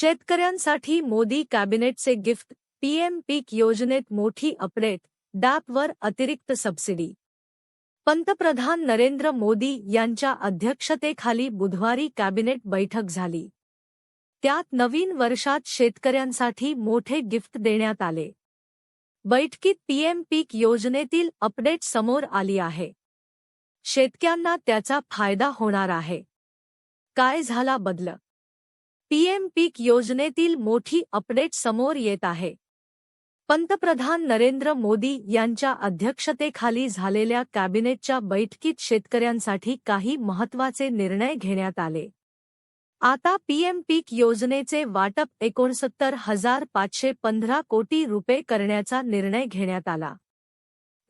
शेतकऱ्यांसाठी मोदी कॅबिनेटचे gift PM पीक योजनेत मोठी अपडेट डॅपवर अतिरिक्त सबसिडी. पंतप्रधान नरेंद्र मोदी यांच्या अध्यक्षतेखाली बुधवारी कॅबिनेट बैठक झाली. त्यात नवीन वर्षात शेतकऱ्यांसाठी मोठे गिफ्ट देण्यात आले. बैठकीत पीएम पीक योजनेतील अपडेट समोर आली आहे. शेतकऱ्यांना त्याचा फायदा होणार आहे. काय झाला बदल? पीएम पीक योजनेतील मोठी अपडेट समोर येत आहे. पंतप्रधान नरेंद्र मोदी यांच्या अध्यक्षतेखाली झालेल्या कॅबिनेटच्या बैठकीत शेतकऱ्यांसाठी काही महत्त्वाचे निर्णय घेण्यात आले. आता पीएम पीक योजनेचे वाटप एकोणसत्तर हज़ार पाचशे पंधरा कोटी रुपये करण्याचा निर्णय घेण्यात आला.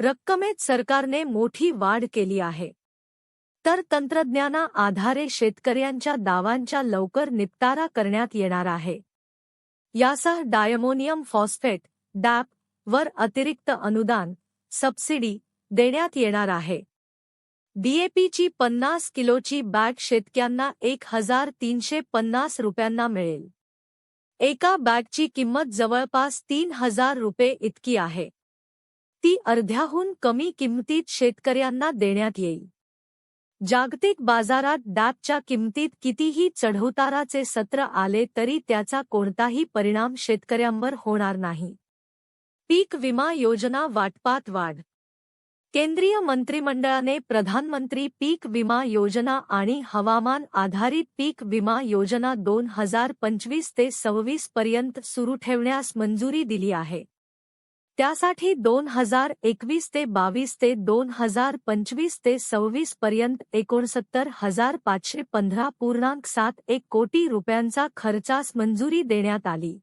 रक्कमेत सरकारने मोठी वाढ केली आहे. तर तंत्रज्ञाना आधारे शेतकऱ्यांच्या दावांच्या लवकर निपटारा करण्यात येणार आहे. यासह डायमोनियम फॉस्फेट, डॅप वर अतिरिक्त अनुदान, सबसिडी देण्यात येणार आहे. डीएपीची पन्नास किलोची बॅग शेतकऱ्यांना एक हज़ार तीनशे पन्नास रुपयांना मिळेल. एका बॅगची किंमत जवळपास तीन हज़ार रुपये इतकी आहे. ती अर्ध्याहून कमी किंमतीत शेतकऱ्यांना देण्यात येईल. जागतिक बाजारात डॅपच्या किंमतीत कितीही चढउताराचे सत्र आले तरी त्याचा कोणताही परिणाम शेतकऱ्यांवर होणार नाही. पीक विमा योजना वाटपात वाढ. केंद्रीय मंत्रिमंडळाने प्रधानमंत्री पीक विमा योजना आणि हवामान आधारित पीक विमा योजना दोन हजार पंचवीस ते सव्वीस पर्यंत सुरू ठेवण्यास मंजुरी दिली आहे. त्यासाठी दोन हजार एकवीस ते बावीस ते दोन हजार पंचवीस ते सव्वीस पर्यंत एकोणसत्तर हजार पाचशे पंधरा पूर्णांक सात एक कोटी रुपयांचा खर्चास मंजुरी देण्यात आली.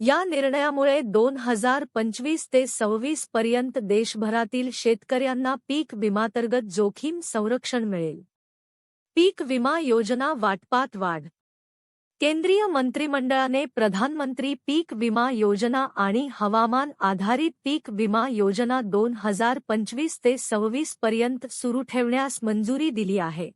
या निर्णयामुळे दोन हजार पंचवीस ते सव्वीस पर्यंत देशभरातील शेतकऱ्यांना पीक विमातर्गत जोखीम संरक्षण मिळेल. पीक विमा योजना वाटपात वाढ केंद्रीय मंत्रिमंडळाने प्रधानमंत्री पीक विमा योजना आणि हवामान आधारित पीक विमा योजना दोन हजार पंचवीस ते सव्वीस पर्यंत सुरू ठेवण्यास मंजुरी दिली आहे.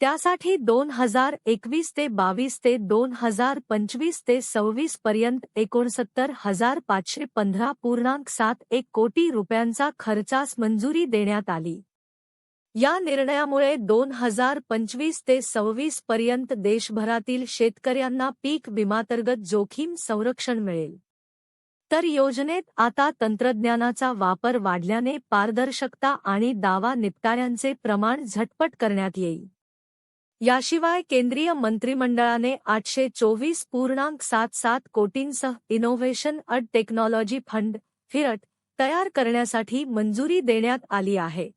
त्यासाठी दोन हजार एकवीस ते बावीस ते दोन हजार पंचवीस ते सव्वीस पर्यंत एकोणसत्तर हजार पाचशे पंधरा पूर्णांक सात एक कोटी रुपयांचा खर्चास मंजुरी देण्यात आली. या निर्णयामुळे दोन हजार पंचवीस ते सव्वीस पर्यंत देशभरातील शेतकऱ्यांना पीक विमातर्गत जोखीम संरक्षण मिळेल. तर योजनेत आता तंत्रज्ञानाचा वापर वाढल्याने पारदर्शकता आणि दावा निपटाऱ्यांचे प्रमाण झटपट करण्यात येईल. याशिवाय केंद्रीय मंत्रिमंडळाने आठशे चोवीस पूर्णांक सात सात कोटींसह इनोव्हेशन अड टेक्नॉलॉजी फंड फिरट तयार करण्यासाठी मंजुरी देण्यात आली आहे.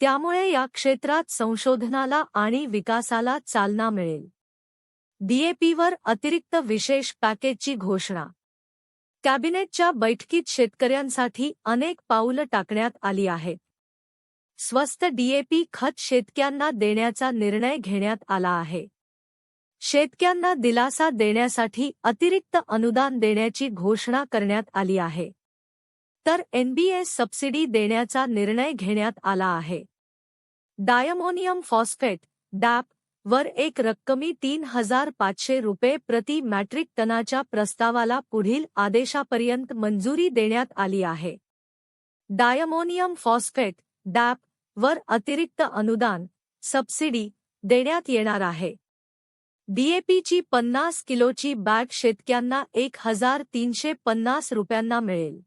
त्यामुळे या क्षेत्रात संशोधनाला आणि विकासाला चालना मिळेल. डीएपीवर अतिरिक्त विशेष पॅकेजची घोषणा. कॅबिनेटच्या बैठकीत शेतकऱ्यांसाठी अनेक पाऊलं टाकण्यात आली आहेत. स्वस्त डीएपी खत शेतक्यांना देण्याचा निर्णय घेण्यात आला आहे. शेतक्यांना दिलासा देण्यासाठी अतिरिक्त अनुदान देण्याची घोषणा करण्यात आली आहे. तर एनबीएस सबसिडी देण्याचा निर्णय घेण्यात आला आहे. डायमोनियम फॉस्फेट डॅप वर एक रक्कमी तीन हजार पाचशे रुपये प्रति मॅट्रिक टनाच्या प्रस्तावाला पुढील आदेशापर्यंत मंजुरी देण्यात आली आहे. डायमोनियम फॉस्फेट डॅप वर अतिरिक्त अनुदान सबसिडी देण्यात येणार आहे. डीएपीची पन्नास किलोची बॅग शेतक्यांना एक हजार तीनशे पन्नास रुपयांना मिळेल.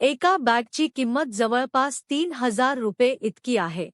एका बॅगची किंमत जवळपास तीन हजार रुपये इतकी आहे.